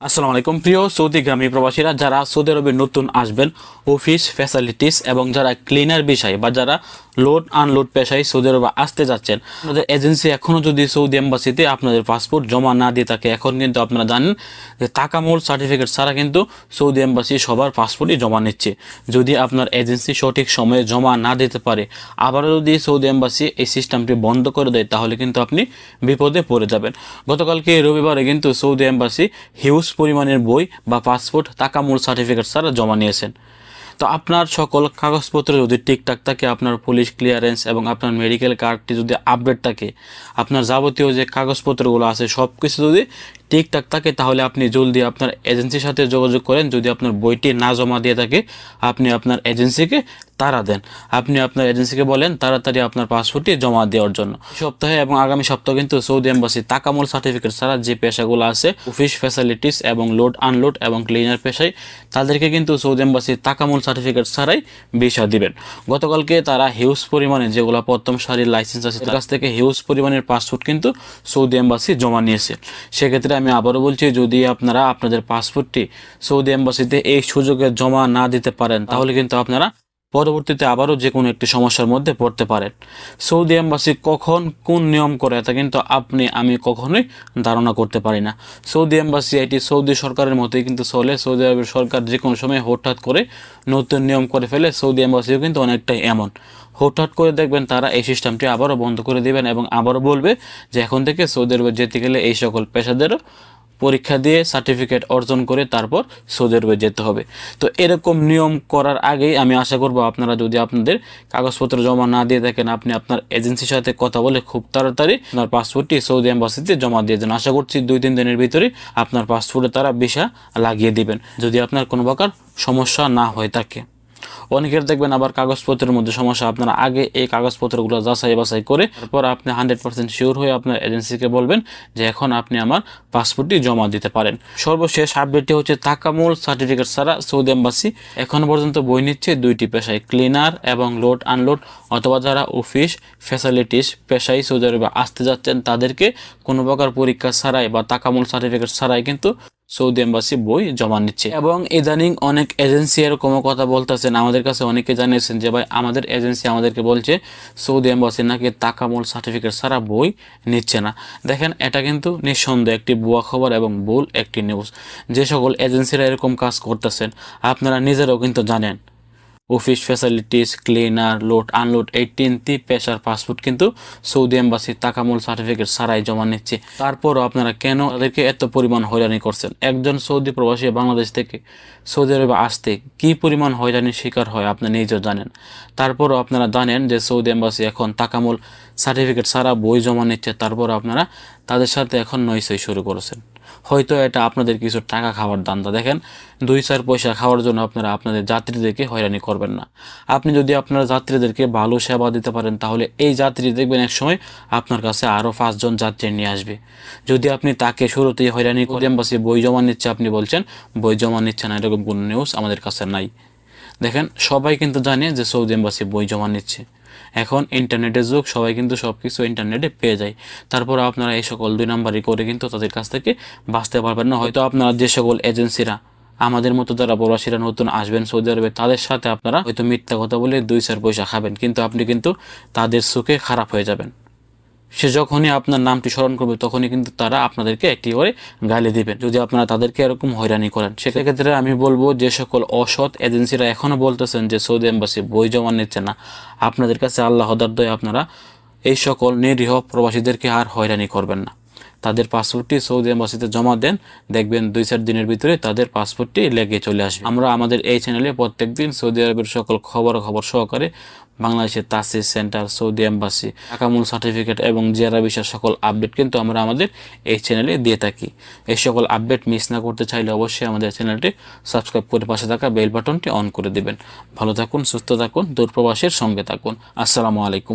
আসসালামু আলাইকুম। প্রিয় সৌদিগামী প্রবাসীরা, যারা সৌদি আরবে নতুন আসবেন, অফিস ফ্যাসিলিটিস এবং যারা ক্লিনার বিষয় বা যারা লোড আনলোড পেশায় সৌদি আরবে আসতে যাচ্ছেন। আপনাদের এজেন্সি এখনও যদি সৌদি এম্বাসিতে আপনাদের পাসপোর্ট জমা না দিয়ে থাকে, এখন কিন্তু আপনারা জানেন যে টাকামূল সার্টিফিকেট ছাড়া কিন্তু সৌদি এম্বাসি সবার পাসপোর্টই জমা নিচ্ছে। যদি আপনার এজেন্সি সঠিক সময়ে জমা না দিতে পারে, আবারও যদি সৌদি এম্বাসি এই সিস্টেমটি বন্ধ করে দেয়, তাহলে কিন্তু আপনি বিপদে পড়ে যাবেন। গতকালকে রবিবারে কিন্তু সৌদি এম্বাসি হিউজ পরিমাণের বই বা পাসপোর্ট টাকামূল সার্টিফিকেট ছাড়া জমা নিয়েছেন। তো আপনার সকল কাগজপত্র যদি ঠিকঠাক থাকে, আপনার পুলিশ ক্লিয়ারেন্স এবং আপনার মেডিকেল কার্ডটি যদি আপডেট থাকে, আপনার যাবতীয় যে কাগজপত্রগুলো আছে সব কিছু যদি ঠিকঠাক থাকে, তাহলে আপনি জলদি আপনার এজেন্সির সাথে যোগাযোগ করেন। যদি আপনার বইটি না জমা দিয়ে থাকে, আপনি আপনার এজেন্সিকে তারা দেন। আপনি আপনার এজেন্সিকে বলেন তাড়াতাড়ি আপনার পাসপোর্টটি জমা দেওয়ার জন্য। সপ্তাহে এবং আগামী সপ্তাহ কিন্তু সৌদি এম্বাসি তাকামূল সার্টিফিকেট ছাড়া যে পেশাগুলো আছে, অফিস ফ্যাসিলিটিস এবং লোড আনলোড এবং ক্লিনার পেশায়, তাদেরকে কিন্তু সৌদি এম্বাসি তাকামূল সার্টিফিকেট ছাড়াই ভিসা দিবেন। গতকালকে তারা হিউজ পরিমাণে যেগুলো প্রথম সারির লাইসেন্স আছে, তার কাছ থেকে হিউজ পরিমাণের পাসপোর্ট কিন্তু সৌদি এম্বাসি জমা নিয়েছে। সেক্ষেত্রে আমি আবারও বলছি, যদি আপনারা আপনাদের পাসপোর্টটি সৌদি এম্বাসিতে এই সুযোগে জমা না দিতে পারেন, তাহলে কিন্তু আপনারা পরবর্তীতে আবারও যে কোনো একটি সমস্যার মধ্যে পড়তে পারেন। সৌদি এম্বাসি কখন কোন নিয়ম করে তা কিন্তু আপনি, আমি কখনোই ধারণা করতে পারি না। সৌদি এম্বাসি এটি সৌদি সরকারের মতোই কিন্তু চলে। সৌদি আরবের সরকার যে কোনো সময় হঠাৎ করে নতুন নিয়ম করে ফেলে। সৌদি এম্বাসিও কিন্তু অনেকটাই এমন। হঠাৎ করে দেখবেন তারা এই সিস্টেমটি আবারও বন্ধ করে দিবেন এবং আবারও বলবে যে এখন থেকে সৌদি আরবে যেতে গেলে এই সকল পেশাদেরও পরীক্ষা দিয়ে সার্টিফিকেট অর্জন করে তারপর সৌদি আরবে যেতে হবে। তো এরকম নিয়ম করার আগেই আমি আশা করব আপনারা যদি আপনাদের কাগজপত্র জমা না দিয়ে থাকেন, আপনি আপনার এজেন্সির সাথে কথা বলে খুব তাড়াতাড়ি আপনার পাসপোর্টটি সৌদি এম্বাসিতে জমা দিয়ে দেন। আশা করছি দুই তিন দিনের ভিতরে আপনার পাসপোর্টে তারা ভিসা লাগিয়ে দিবেন, যদি আপনার কোনো প্রকার সমস্যা না হয়ে থাকে অনেকের দেখবেন আবার কাগজপত্রের মধ্যে সমস্যা, আপনারা আগে এই কাগজপত্রগুলো যাচাই বাছাই করে তারপর আপনি হান্ড্রেড পার্সেন্ট শিওর হয়ে আপনার এজেন্সিকে বলবেন যে এখন আপনি আমার পাসপোর্টটি জমা দিতে পারেন। সর্বশেষ আপডেটটি হচ্ছে তাকামূল সার্টিফিকেট ছাড়া সৌদি এম্বাসি এখন পর্যন্ত বই নিচ্ছে দুইটি পেশায় ক্লিনার এবং লোড আনলোড অথবা যারা অফিস ফ্যাসিলিটিস পেশায় সৌদি আরবে আসতে যাচ্ছেন তাদেরকে কোনো প্রকার পরীক্ষা ছাড়াই বা তাকামূল সার্টিফিকেট ছাড়াই কিন্তু সৌদি এম্বাসি বই জমা নিচ্ছে। এবং ইদানিং অনেক এজেন্সি এরকম কথা বলতেছেন আমাদের কাছে অনেকে জানিয়েছেন যে, ভাই, আমাদের এজেন্সি আমাদেরকে বলছে সৌদি এম্বাসি নাকি তাকামূল সার্টিফিকেট সারা বই নিচ্ছে না। দেখেন, এটা কিন্তু নিঃসন্দেহ একটি ভুয়া খবর এবং ভুল একটি নিউজ যে সকল এজেন্সিরা এরকম কাজ করতেছেন, আপনারা নিজেরাও কিন্তু জানেন। Office facilities cleaner load unload এই তিনটি পেশার পাসপোর্ট কিন্তু সৌদি এম্বাসি তাকামূল সার্টিফিকেট ছাড়াই জমা নিচ্ছে। তারপরও আপনারা কেন তাদেরকে এত পরিমাণ হয়রানি করছেন? একজন সৌদি প্রবাসী বাংলাদেশ থেকে সৌদি আরবে আসতে কি পরিমাণ হয়রানির শিকার হয় আপনি নিজেও জানেন। তারপরও আপনারা জানেন যে সৌদি এম্বাসি এখন তাকামূল সার্টিফিকেট সারা বই জমা নিচ্ছে, তারপর আপনারা তাদের সাথে এখন নয়সই শুরু করেছেন। হয়তো এটা আপনাদের কিছু টাকা খাওয়ার দান্দা দেখেন, দুই চার পয়সা খাওয়ার জন্য আপনারা আপনাদের যাত্রীদেরকে হয়রানি করবেন না। আপনি যদি আপনার যাত্রীদেরকে ভালো সেবা দিতে পারেন, তাহলে এই যাত্রী দেখবেন এক সময় আপনার কাছে আরও পাঁচজন যাত্রী নিয়ে আসবে। যদি আপনি তাকে শুরুতেই হয়রানি করে এম্বাসি বই জমা নিচ্ছে, আপনি বলছেন, বই জমা নিচ্ছে না, এরকম কোনো নিউজ আমাদের কাছে নাই। দেখেন, সবাই কিন্তু জানে যে সৌদি এম্বাসি বই জমা নিচ্ছে। এখন ইন্টারনেটের যুগ, সবাই কিন্তু সব কিছু ইন্টারনেটে পেয়ে যায়। তারপর আপনারা এই সকল দুই নাম্বারই করে কিন্তু তাদের কাছ থেকে বাঁচতে পারবেন না। হয়তো আপনারা যে সকল এজেন্সিরা, আমাদের মতো যারা প্রবাসীরা নতুন আসবেন সৌদি আরবে, তাদের সাথে আপনারা হয়তো মিথ্যা কথা বলে দুই চার পয়সা খাবেন। কিন্তু আপনি কিন্তু তাদের সুখে খারাপ হয়ে যাবেন। সে যখনই আপনার নামটি স্মরণ করবে, তখনই কিন্তু তারা আপনাদেরকে একটি করে গালি দিবেন যদি আপনারা তাদেরকে এরকম হয়রানি করেন, সেক্ষেত্রে আমি বলব যে সকল অসৎ এজেন্সিরা এখনও বলতেছেন যে সৌদি এম্বাসি বই জমা নিচ্ছে না। আপনাদের কাছে আল্লাহ দয়, আপনারা এই সকল নিরীহ প্রবাসীদেরকে আর হয়রানি করবেন না। তাদের পাসপোর্টটি সৌদি এম্বাসিতে জমা দেন। দেখবেন দুই চার দিনের ভিতরে তাদের পাসপোর্টটি লেগে চলে আসবে। আমরা আমাদের এই চ্যানেলে প্রত্যেক দিন সৌদি আরবের সকল খবর খবর সহকারে বাংলাদেশের তাসিস সেন্টার, সৌদি এম্বাসি আকামুল সার্টিফিকেট এবং জিয়ারা বিষয়ের সকল আপডেট কিন্তু আমরা আমাদের এই চ্যানেলে দিয়ে থাকি। এই সকল আপডেট মিস না করতে চাইলে অবশ্যই আমাদের চ্যানেলটি সাবস্ক্রাইব করে পাশে থাকা বেল বাটনটি অন করে দেবেন। ভালো থাকুন, সুস্থ থাকুন, দূরপ্রবাসের সঙ্গে থাকুন। আসসালামু আলাইকুম।